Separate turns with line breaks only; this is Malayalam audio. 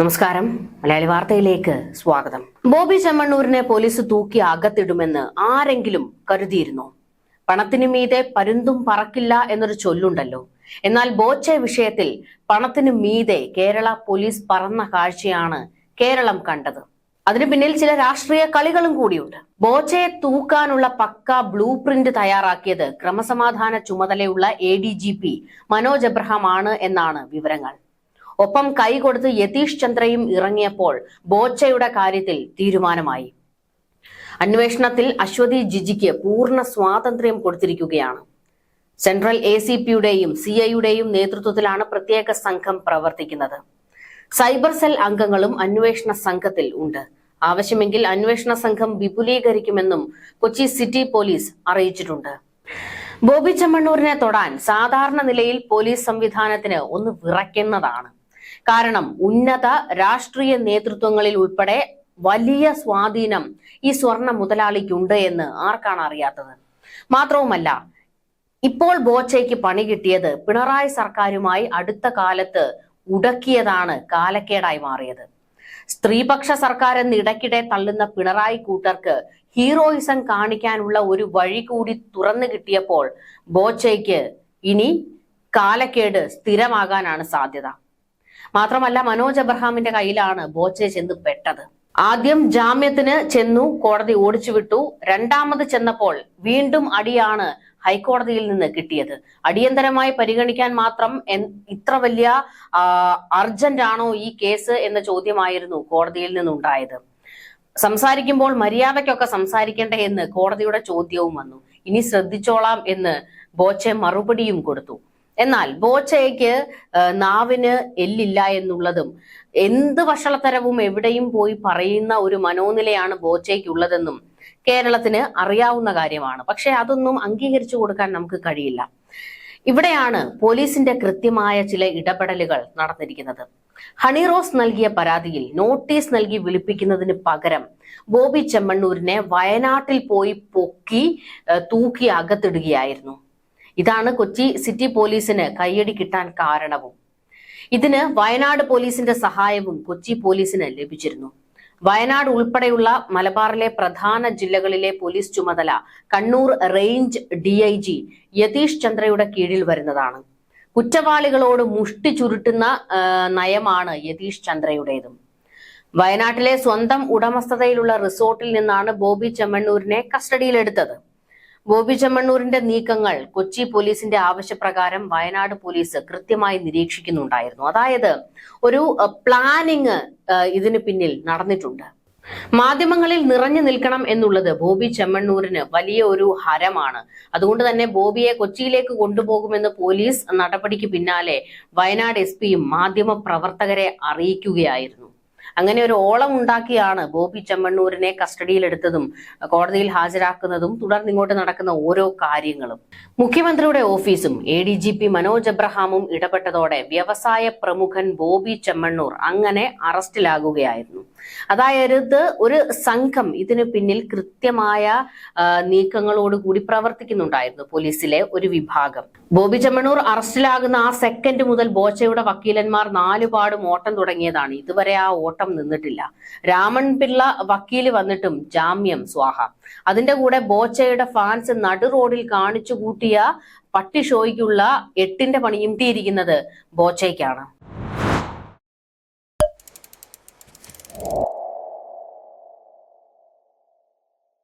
നമസ്കാരം. മലയാളി വാർത്തയിലേക്ക് സ്വാഗതം. ബോബി ചെമ്മണ്ണൂരിനെ പോലീസ് തൂക്കി അകത്തിടുമെന്ന് ആരെങ്കിലും കരുതിയിരുന്നു? പണത്തിനു മീതെ പരുന്തും പറക്കില്ല എന്നൊരു ചൊല്ലുണ്ടല്ലോ. എന്നാൽ ബോച്ചെ വിഷയത്തിൽ പണത്തിനു മീതെ കേരള പോലീസ് പറന്ന കാഴ്ചയാണ് കേരളം കണ്ടത്. അതിനു പിന്നിൽ ചില രാഷ്ട്രീയ കളികളും കൂടിയുണ്ട്. ബോച്ചയെ തൂക്കാനുള്ള പക്ക ബ്ലൂ പ്രിന്റ് തയ്യാറാക്കിയത് ക്രമസമാധാന ചുമതലയുള്ള A D G P Manoj Abraham ആണ് എന്നാണ് വിവരങ്ങൾ. ഒപ്പം കൈകൊടുത്ത് യതീഷ് ചന്ദ്രയും ഇറങ്ങിയപ്പോൾ ബോച്ചയുടെ കാര്യത്തിൽ തീരുമാനമായി. അന്വേഷണത്തിൽ അശ്വതി ജിജിക്ക് പൂർണ സ്വാതന്ത്ര്യം കൊടുത്തിരിക്കുകയാണ്. സെൻട്രൽ എ സി പിയുടെയും സി ഐയുടെയും നേതൃത്വത്തിലാണ് പ്രത്യേക സംഘം പ്രവർത്തിക്കുന്നത്. സൈബർ സെൽ അംഗങ്ങളും അന്വേഷണ സംഘത്തിൽ ഉണ്ട്. ആവശ്യമെങ്കിൽ അന്വേഷണ സംഘം വിപുലീകരിക്കുമെന്നും കൊച്ചി സിറ്റി പോലീസ് അറിയിച്ചിട്ടുണ്ട്. ബോബി ചെമ്മണ്ണൂരിനെ തൊടാൻ സാധാരണ നിലയിൽ പോലീസ് സംവിധാനത്തിന് ഒന്ന് വിറയ്ക്കുന്നതാണ്. കാരണം ഉന്നത രാഷ്ട്രീയ നേതൃത്വങ്ങളിൽ ഉൾപ്പെടെ വലിയ സ്വാധീനം ഈ സ്വർണ മുതലാളിക്കുണ്ട് എന്ന് ആർക്കാണ് അറിയാത്തത്? മാത്രവുമല്ല ഇപ്പോൾ ബോച്ചയ്ക്ക് പണി കിട്ടിയത് പിണറായി സർക്കാരുമായി അടുത്ത കാലത്ത് ഉടക്കിയതാണ് കാലക്കേടായി മാറിയത്. സ്ത്രീപക്ഷ സർക്കാർ എന്ന് ഇടയ്ക്കിടെ തള്ളുന്ന പിണറായി കൂട്ടർക്ക് ഹീറോയിസം കാണിക്കാനുള്ള ഒരു വഴി കൂടി തുറന്നു കിട്ടിയപ്പോൾ ബോച്ചയ്ക്ക് ഇനി കാലക്കേട് സ്ഥിരമാകാനാണ് സാധ്യത. മാത്രമല്ല മനോജ് അബ്രഹാമിന്റെ കയ്യിലാണ് ബോച്ചെ ചെന്ന് പെട്ടത്. ആദ്യം ജാമ്യത്തിന് ചെന്നു കോടതി ഓടിച്ചുവിട്ടു. രണ്ടാമത് ചെന്നപ്പോൾ വീണ്ടും അടിയാണ് ഹൈക്കോടതിയിൽ നിന്ന് കിട്ടിയത്. അടിയന്തരമായി പരിഗണിക്കാൻ മാത്രം ഇത്ര വലിയ അർജന്റ് ആണോ ഈ കേസ് എന്ന ചോദ്യമായിരുന്നു കോടതിയിൽ നിന്നുണ്ടായത്. സംസാരിക്കുമ്പോൾ മര്യാദയ്ക്കൊക്കെ സംസാരിക്കേണ്ടേ എന്ന് കോടതിയുടെ ചോദ്യവും വന്നു. ഇനി ശ്രദ്ധിച്ചോളാം എന്ന് ബോച്ചെ മറുപടിയും കൊടുത്തു. എന്നാൽ ബോച്ചയ്ക്ക് നാവിന് എല്ലില്ല എന്നുള്ളതും എന്ത് വഷളത്തരവും എവിടെയും പോയി പറയുന്ന ഒരു മനോനിലയാണ് ബോച്ചയ്ക്കുള്ളതെന്നും കേരളത്തിന് അറിയാവുന്ന കാര്യമാണ്. പക്ഷെ അതൊന്നും അംഗീകരിച്ചു കൊടുക്കാൻ നമുക്ക് കഴിയില്ല. ഇവിടെയാണ് പോലീസിന്റെ കൃത്യമായ ചില ഇടപെടലുകൾ നടന്നിരിക്കുന്നത്. ഹണിറോസ് നൽകിയ പരാതിയിൽ നോട്ടീസ് നൽകി വിളിപ്പിക്കുന്നതിന് പകരം ബോബി ചെമ്മണ്ണൂരിനെ വയനാട്ടിൽ പോയി പൊക്കി തൂക്കി അകത്തിടുകയായിരുന്നു. ഇതാണ് കൊച്ചി സിറ്റി പോലീസിന് കയ്യടി കിട്ടാൻ കാരണവും. ഇതിന് വയനാട് പോലീസിന്റെ സഹായവും കൊച്ചി പോലീസിന് ലഭിച്ചിരുന്നു. വയനാട് ഉൾപ്പെടെയുള്ള മലബാറിലെ പ്രധാന ജില്ലകളിലെ പോലീസ് ചുമതല Kannur range D I G Yathish ചന്ദ്രയുടെ കീഴിൽ വരുന്നതാണ്. കുറ്റവാളികളോട് മുഷ്ടി ചുരുട്ടുന്ന നയമാണ് യതീഷ് ചന്ദ്രയുടേതും. വയനാട്ടിലെ സ്വന്തം ഉടമസ്ഥതയിലുള്ള റിസോർട്ടിൽ നിന്നാണ് ബോബി ചെമ്മണ്ണൂരിനെ കസ്റ്റഡിയിലെടുത്തത്. ബോബി ചെമ്മണ്ണൂരിന്റെ നീക്കങ്ങൾ കൊച്ചി പോലീസിന്റെ ആവശ്യപ്രകാരം വയനാട് പോലീസ് കൃത്യമായി നിരീക്ഷിക്കുന്നുണ്ടായിരുന്നു. അതായത് ഒരു പ്ലാനിങ് ഇതിന് പിന്നിൽ നടന്നിട്ടുണ്ട്. മാധ്യമങ്ങളിൽ നിറഞ്ഞു നിൽക്കണം എന്നുള്ളത് ബോബി ചെമ്മണ്ണൂരിന് വലിയ ഒരു ഹരമാണ്. അതുകൊണ്ട് തന്നെ ബോബിയെ കൊച്ചിയിലേക്ക് കൊണ്ടുപോകുമെന്ന് പോലീസ് നടപടിക്ക് പിന്നാലെ വയനാട് എസ് പിയും മാധ്യമ പ്രവർത്തകരെ അറിയിക്കുകയായിരുന്നു. അങ്ങനെ ഒരു ഓളം ഉണ്ടാക്കിയാണ് ബോബി ചെമ്മണ്ണൂരിനെ കസ്റ്റഡിയിലെടുത്തതും കോടതിയിൽ ഹാജരാക്കുന്നതും തുടർന്ന് ഇങ്ങോട്ട് നടക്കുന്ന ഓരോ കാര്യങ്ങളും. മുഖ്യമന്ത്രിയുടെ ഓഫീസും A D G P Manoj എബ്രഹാമും ഇടപെട്ടതോടെ വ്യവസായ പ്രമുഖൻ ബോബി ചെമ്മണ്ണൂർ അങ്ങനെ അറസ്റ്റിലാകുകയായിരുന്നു. അതായത് ഒരു സംഘം ഇതിനു പിന്നിൽ കൃത്യമായ നീക്കങ്ങളോടുകൂടി പ്രവർത്തിക്കുന്നുണ്ടായിരുന്നു പോലീസിലെ ഒരു വിഭാഗം. ബോബി ചെമ്മണ്ണൂർ അറസ്റ്റിലാകുന്ന ആ സെക്കൻഡ് മുതൽ ബോച്ചയുടെ വക്കീലന്മാർ നാലുപാടും ഓട്ടം തുടങ്ങിയതാണ്. ഇതുവരെ ആ ഓട്ടം നിന്നിട്ടില്ല. രാമൻ പിള്ള വക്കീൽ വന്നിട്ടും ജാമ്യം സ്വാഹ. അതിന്റെ കൂടെ ബോച്ചയുടെ ഫാൻസ് നടു റോഡിൽ കാണിച്ചു കൂട്ടിയ പട്ടി ഷോയ്ക്കുള്ള എട്ടിന്റെ പണിയും തീരിക്കുന്നത് ബോച്ചയ്ക്കാണ്.